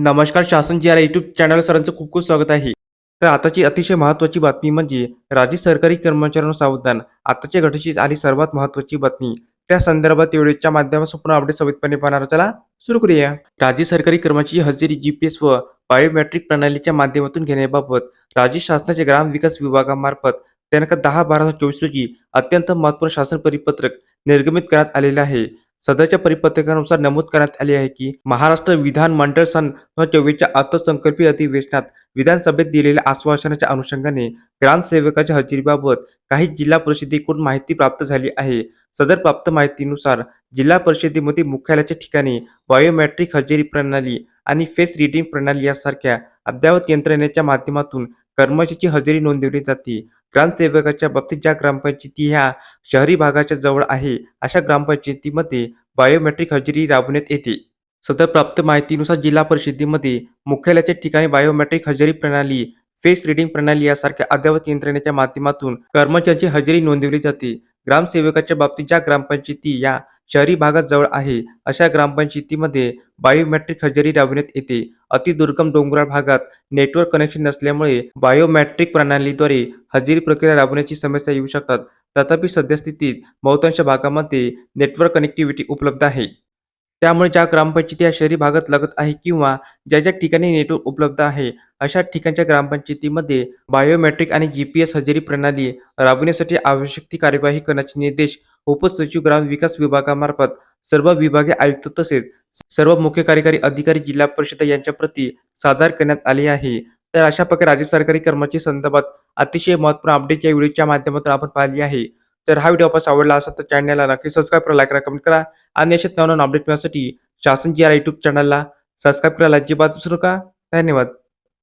नमस्कार शासन G R YouTube channel सरांचं खूप खूप स्वागत आहे. तर आताची अतिशय महत्त्वाची बातमी म्हणजे राज्य सरकारी कर्मचाऱ्यांना सावधान. आताच्या घटनेची आली सर्वात महत्त्वाची बातमी. त्या संदर्भात व्हिडिओच्या माध्यमातून पूर्ण अपडेट सवितपणे पाहणार चला सुरू करूया. राज्य सरकारी कर्मचारी हजेरी जीपीएस व बायोमेट्रिक प्रणालीच्या माध्यमातून घेण्याबाबत राज्य शासनाच्या ग्राम विकास विभागामार्फत त्यांना दहा बारा चोवीस रोजी अत्यंत महत्त्वपूर्ण शासन परिपत्रक निर्गमित करण्यात आलेले आहे. सदरच्या परिपत्रकानुसार नमूद करण्यात आले आहे की महाराष्ट्र विधान मंडळ सन दोन हजार चोवीसच्या अर्थसंकल्पीय अधिवेशनात विधानसभेत दिलेल्या आश्वासनाच्या अनुषंगाने ग्रामसेवकाच्या हजेरीबाबत काही जिल्हा परिषदेकडून माहिती प्राप्त झाली आहे. सदर प्राप्त माहितीनुसार जिल्हा परिषदेमध्ये मुख्यालयाच्या ठिकाणी बायोमेट्रिक हजेरी प्रणाली आणि फेस रिडिंग प्रणाली यासारख्या अद्ययावत यंत्रणेच्या माध्यमातून कर्मचाऱ्याची हजेरी नोंदवली जाते. ग्रामसेवकाच्या बाबतीत ज्या ग्रामपंचायती ह्या शहरी भागाच्या जवळ आहे अशा ग्रामपंचायतीमध्ये बायोमेट्रिक हजेरी राबवण्यात येते. सदर प्राप्त माहितीनुसार जिल्हा परिषदेमध्ये मुख्यालयाच्या ठिकाणी बायोमेट्रिक हजेरी प्रणाली फेस रिडिंग प्रणाली यासारख्या अद्ययावत यंत्रणेच्या माध्यमातून कर्मचाऱ्यांची हजेरी नोंदवली जाते. ग्रामसेवकाच्या बाबतीत ज्या ग्रामपंचायती या शहरी भागात जवळ आहे. अशा ग्रामपंचायतीमध्ये बायोमॅट्रिक हजेरी राबविण्यात येते. अतिदुर्गम डोंगराळ भागात नेटवर्क कनेक्शन नसल्यामुळे बायोमॅट्रिक प्रणालीद्वारे हजेरी प्रक्रिया राबवण्याची समस्या येऊ शकतात. तथापि सद्यस्थितीत बहुतांश भागामध्ये नेटवर्क कनेक्टिव्हिटी उपलब्ध आहे. त्यामुळे ज्या ग्रामपंचायती या शहरी भागात लागत आहे किंवा ज्या ज्या ठिकाणी नेटवर्क उपलब्ध आहे अशा ठिकाणच्या ग्रामपंचायतीमध्ये बायोमेट्रिक आणि जीपीएस हजेरी प्रणाली राबविण्यासाठी आवश्यक ती कार्यवाही करण्याचे निर्देश उपसचिव ग्राम विकास विभागामार्फत सर्व विभागीय आयुक्त तसेच सर्व मुख्य कार्यकारी अधिकारी जिल्हा परिषद यांच्या प्रती सादर करण्यात आले आहे. तर अशा प्रकारे राज्य सरकारी कर्मचारी संदर्भात अतिशय महत्त्वपूर्ण अपडेट या व्हिडिओच्या माध्यमातून आपण पाहिली आहे. तर हा व्हिडिओ आपण आवडला असेल तर चॅनलला नक्की सबस्क्राईब करा लाईक करा कमेंट करा. आणि अशाच नवनवीन अपडेट मिळण्यासाठी शासन जी आर यूट्यूब चॅनलला सबस्क्राईब करायला अजिबात विसरू नका. धन्यवाद.